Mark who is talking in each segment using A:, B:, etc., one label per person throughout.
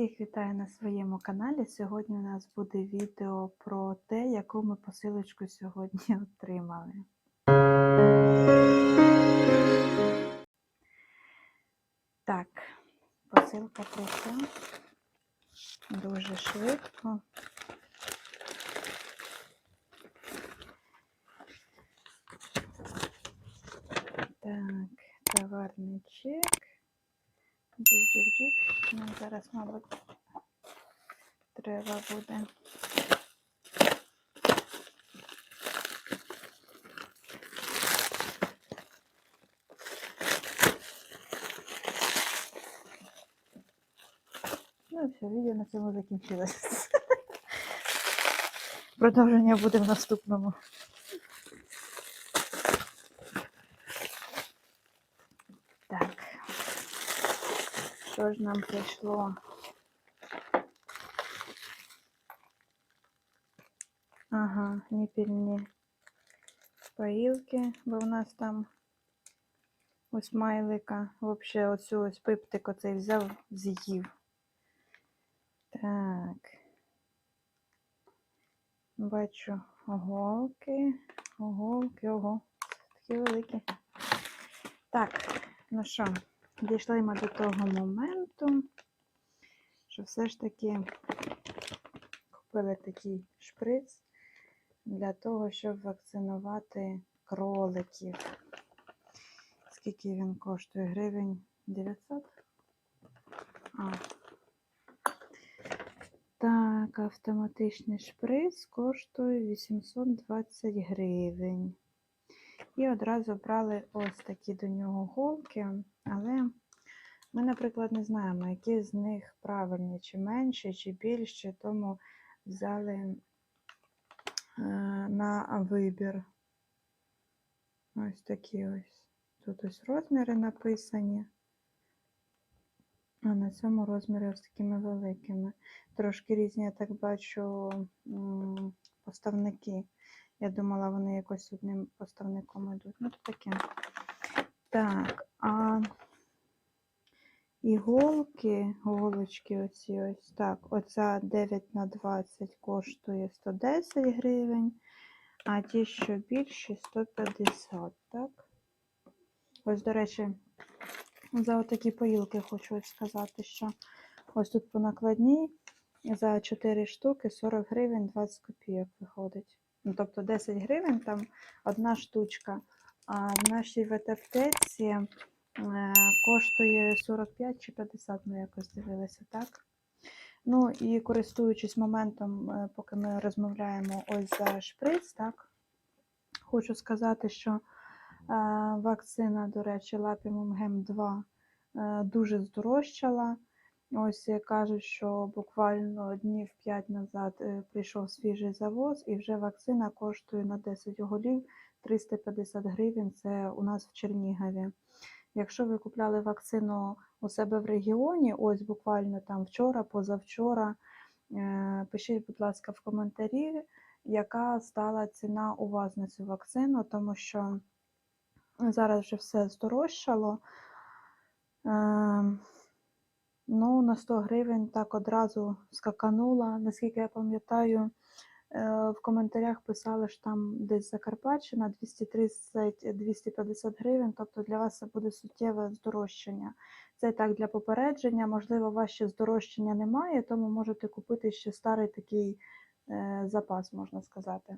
A: Всіх вітаю на своєму каналі. Сьогодні у нас буде відео про те, яку ми посилочку сьогодні отримали. Так, посилка прийшла дуже швидко. Так, товарний чек. Джик-джик-джик. Ну, зараз, мабуть, треба буде. Ну, все, відео на цьому закінчилось. Продовження буде в наступному. Так. Що ж нам прийшло? Ага, ніпільні поїлки, бо в нас там у смайлика. Взагалі, оцю ось пиптик оцей взяв, з'їв. Так. Бачу оголки, оголки, ого, такі великі. Так, ну що? Дійшли ми до того моменту, що все ж таки купили такий шприц для того, щоб вакцинувати кроликів. Скільки він коштує? Гривень 900? А. Так, автоматичний шприц коштує 820 гривень. І одразу брали ось такі до нього голки, але ми, наприклад, не знаємо, які з них правильні, чи менші, чи більші, тому взяли е, на вибір. Ось такі ось. Тут ось розміри написані. А на цьому розмірі ось такими великими. Трошки різні, я так бачу, поставники. Я думала, вони якось одним поставником йдуть. Ну, то таке. Так, а іголки, голочки оці ось так. Оця 9 на 20 коштує 110 гривень, а ті, що більші, 150, так? Ось, до речі, за отакі поїлки хочу сказати, що ось тут по накладній за 4 штуки 40 гривень 20 копійок виходить. Ну, тобто 10 гривень там одна штучка. А в нашій ветаптеці е, коштує 45 чи 50, ми якось дивилися, так? Ну і користуючись моментом, е, поки ми розмовляємо ось за шприц, так, хочу сказати, що е, вакцина, до речі, Лапімум Гем 2 е, дуже здорожчала. Ось е, кажуть, що буквально днів 5 назад е, прийшов свіжий завоз, і вже вакцина коштує на 10 голів 350 гривень. Це у нас в Чернігові. Якщо ви купляли вакцину у себе в регіоні, ось буквально там вчора, позавчора, е, пишіть, будь ласка, в коментарі, яка стала ціна у вас на цю вакцину, тому що зараз вже все здорожчало. Ну, на 100 гривень так одразу скаканула. Наскільки я пам'ятаю, е, в коментарях писали, що там десь Закарпатщина 230-250 гривень, тобто для вас це буде суттєве здорожчання. Це так для попередження. Можливо, у вас ще здорожчання немає, тому можете купити ще старий такий е, запас, можна сказати.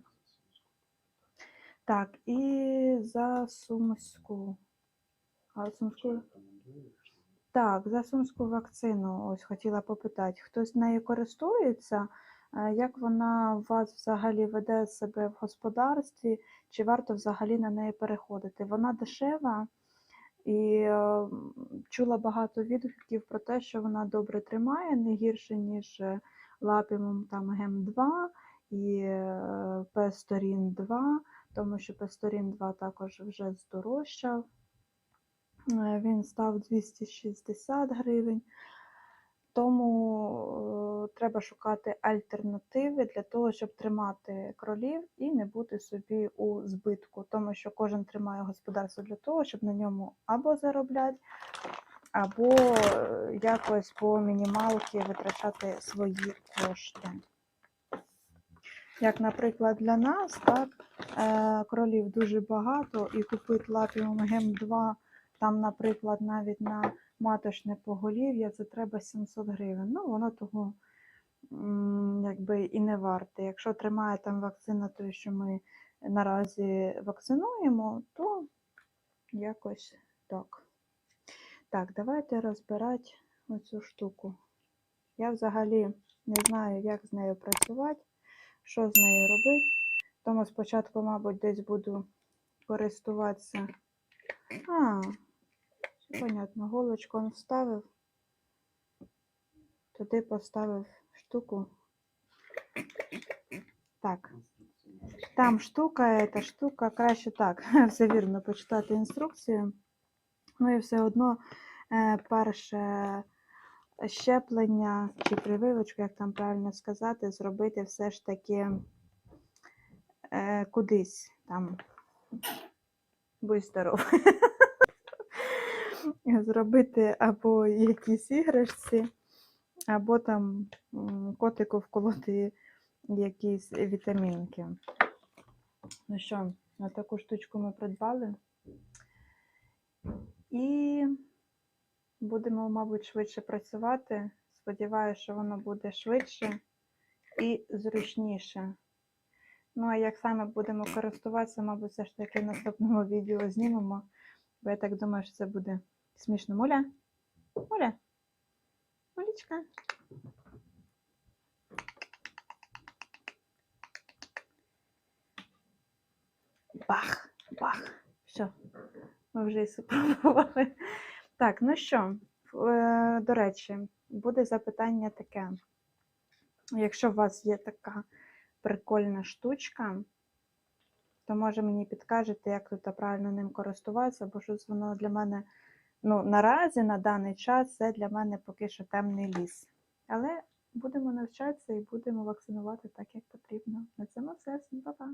A: Так, і за сумську. А сумську. Так, за сумську вакцину ось хотіла попитати. Хтось нею користується? Е, Як вона у вас взагалі веде себе в господарстві? Чи варто взагалі на неї переходити? Вона дешева і е, чула багато відгуків про те, що вона добре тримає, не гірше, ніж лапімум там Гем 2 і Песторін 2, тому що Песторін 2 також вже здорожчав. Е, Він став 260 гривень. Тому е, треба шукати альтернативи для того, щоб тримати кролів і не бути собі у збитку, тому що кожен тримає господарство для того, щоб на ньому або заробляти, або е, якось по мінімалки витрачати свої кошти. Як, наприклад, для нас, так, кролів дуже багато, і купити лапіум гем 2, там, наприклад, навіть на маточне поголів'я, це треба 700 гривень. Ну, воно того якби і не варте. Якщо тримає там вакцина, то що ми наразі вакцинуємо, то якось так. Так, давайте розбирати оцю штуку. Я взагалі не знаю, як з нею працювати, що з нею робити. Тому спочатку, мабуть, десь буду користуватися. А, понятно, голочку він вставив, туди поставив штуку. Так, там штука, эта штука, краще так, все вірно, почитати інструкцію. Ну і все одно е, перше щеплення чи прививочку, як там правильно сказати, зробити все ж таки е, кудись там. Будь здоров. Зробити або якісь іграшці, або там котику вколоти якісь вітамінки. Ну що, на таку штучку ми придбали. І будемо, мабуть, швидше працювати. Сподіваюся, що воно буде швидше і зручніше. Ну, а як саме будемо користуватися, мабуть, все ж таки в наступному відео знімемо. Бо я так думаю, що це буде смішно. Муля? Муля? Мулічка? Бах, бах. Все, ми вже і спробували. Так, ну що, е, до речі, буде запитання таке. Якщо у вас є така прикольна штучка, то може мені підкажете, як тут правильно ним користуватися, бо щось воно для мене, ну, наразі, на даний час, це для мене поки що темний ліс. Але будемо навчатися і будемо вакцинувати так, як потрібно. На цьому все. Па-па!